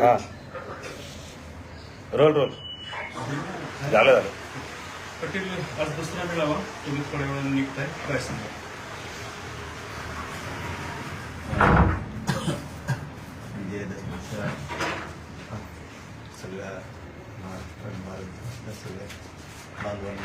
हा role role झालं झालं पटेल आज दुसरा मेळावा तुम्ही थोड्या वेळाने निघताय काय सांगा विजयदशमीचा सगळ्या महाराष्ट्र आणि भारत सगळ्या बांधवांनी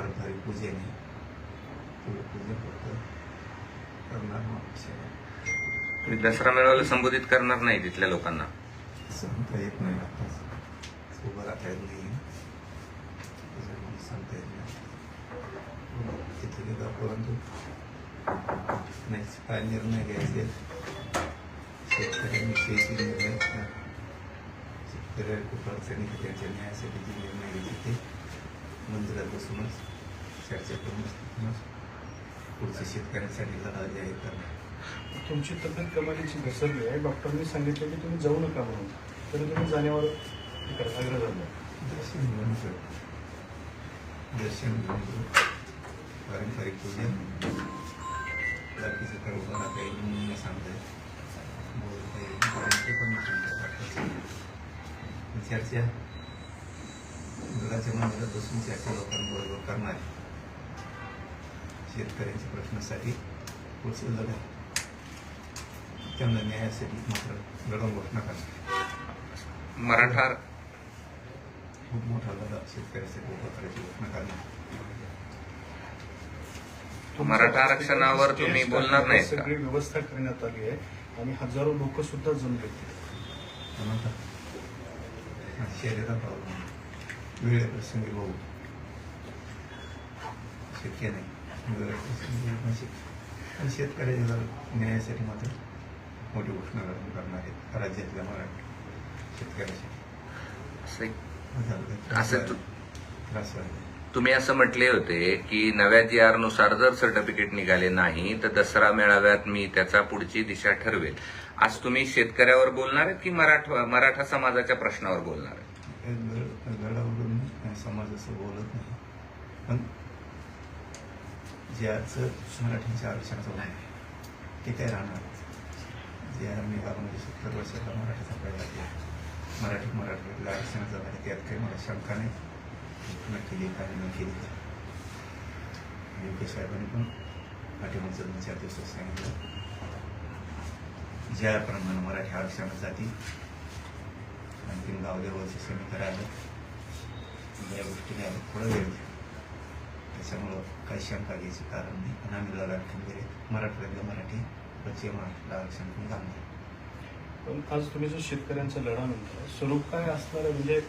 पारंपरिक पूजेने पुढे पूजन फक्त करणार तुम्ही दसरा मेळाव्याला संबोधित करणार नाही तिथल्या लोकांना? सांगता येत नाही आता उभं राहता येत नाही. सांगता येत नाही. तिथे गेला परंतु नाही काय निर्णय घ्यायचे? शेतकऱ्यांविषयीचे निर्णय घ्या. शेतकऱ्या खूप अडचणी त्यांच्या न्यायासाठी जे निर्णय घ्यायचे ते मंदिरात बसूनच चर्चा करून तिथूनच पुढच्या शेतकऱ्यांसाठी लढा जाहीर करणार तुमची तब्येत कमालीची घसरली आहे डॉक्टरांनी सांगितलं की तुम्ही जाऊ नका म्हणून तरी तुम्ही जाण्यावर आग्रह धरला दर्शन घेऊन. दर्शन घेऊन. पारंपरिक पूजन बाकीचं काही उभं राहता येईल म्हणून बोलता येईल पण सांगता वाटतं. चर्चा मंदिरात बसून चर्चा लोकांबरोबर करणार. शेतकऱ्यांच्या प्रश्नासाठी पुढचं लढा त्यांना न्यायासाठी मात्र लढवून घोषणा करणार मराठा खूप मोठा लढा शेतकऱ्यासाठी उभा करायची घोषणा करणार मराठा आरक्षणावर तुम्ही बोलणार नाहीत का? सगळी व्यवस्था करण्यात आली आहे आणि हजारो लोक सुद्धा जमले शरीरात प्रॉब्लेम वेळ प्रसंगी भाऊ शक्य नाही वेळ प्रसंगी येणं शक्य आणि शेतकऱ्याच्या जर न्यायासाठी मात्र मोठी घोषणा करून करणार आहेत राज्यातल्या मराठी शेतकऱ्यासाठी असं- असं तु- त्रास व्हायला तुम्ही असं म्हटले होते की नव्या जी आरनुसार जर सर्टिफिकेट निघाले नाही तर दसरा मेळाव्यात मी त्याचा पुढची दिशा ठरवेल. आज तुम्ही शेतकऱ्यावर बोलणार आहेत की मराठा मराठा समाजाच्या प्रश्नावर बोलणार आहेत? गडावरून समाज असं बोलत नाही. पण ज्याचं मराठीच्या आरक्षणाचं आहे ते काय राहणार? जे आम्ही म्हणजे सत्तर वर्षाला मराठी सांगायला लागले मराठी मराठीतल्या आरक्षणाचा आहे त्यात काही मला शंका नाही. न केली काय न केली काय योग्य साहेबांनी पण पाठिंबाचं दोन चार दिवसात सांगितलं. ज्याप्रमाणे मराठी आरक्षणासाठी आणखीन गाव लेवलची समीकरण आलं. या गोष्टीने आलं थोडा वेळ. त्याच्यामुळं काही शंका घ्यायची कारण नाही. आणि आम्ही लढा खंबीर आहे मराठवाड्यातल्या मराठी पश्चिम महाराष्ट्राला आरक्षण पण घालणार पण आज तुम्ही जो शेतकऱ्यांचा लढा म्हणता स्वरूप काय असणार आहे? म्हणजे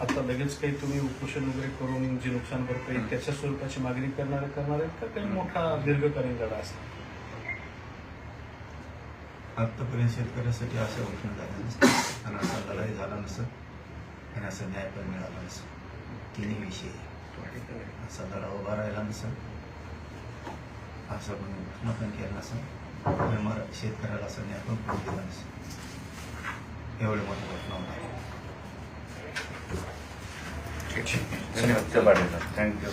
आता लगेच काही तुम्ही उपोषण वगैरे करून जी नुकसान भरपाई त्याच्या स्वरूपाची मागणी करणार करणार आहेत का काही मोठा दीर्घकालीन लढा असेल? आत्तापर्यंत शेतकऱ्यासाठी अशा घोषणा झाल्या नसतात. आणि असा लढाई झाला नसत. आणि असा न्याय पण मिळाला नसत. तिन्ही विषय. असा लढा उभा राहिला नसत. असं पण घोषणा पण केला नसत. आणि मरा शेतकऱ्याला असा न्याय पण करून दिला नसत. एवढे मोठा घोषणा होणार धन्यवाद. थँक्यू